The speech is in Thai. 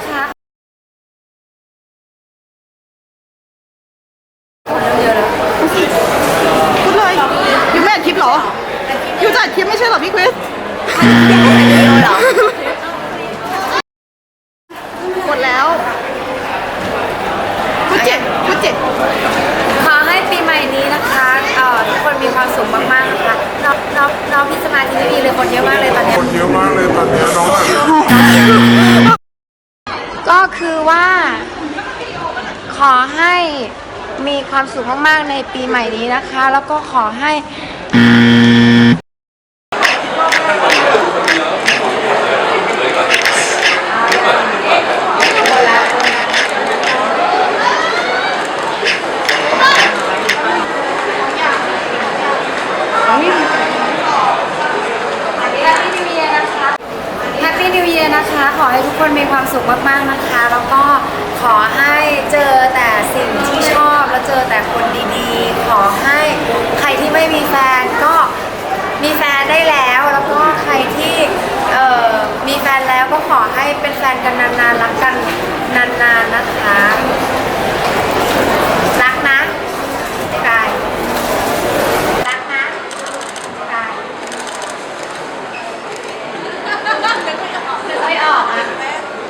นะคะคนเยอะเลยพูดเลยยูไม่อัดคลิปเหรอยูจะอัดคลิปไม่ใช่เหรอพี่คริสเหรอหมดแล้วพูดเจ็ดพูดเจ็ดขอให้ปีใหม่นี้นะคะเอ่อทุกคนมีความสุขมากๆนะคะน้องน้องน้องพี่สมาธิไม่มีเลยคนเยอะมากเลยตอนเนี้ย คนเยอะมากเลยต คือว่า ขอให้มีความสุขมาก ๆ ในปีใหม่นี้นะคะ แล้วก็ขอให้ แฮปปี้นิว e ย r นะคะ ขอให้ทุกคนมีความสุขมากๆนะคะ แล้วก็ขอให้เจอแต่สิ่งที่ชอบ แล้วเจอแต่คนดีๆ ขอให้ใครที่ไม่มีแฟนก็มีแฟนได้แล้ว แล้วก็ใครที่เอ่อมีแฟนแล้วก็ขอให้เป็นแฟนกันนานๆรักกันนะคะ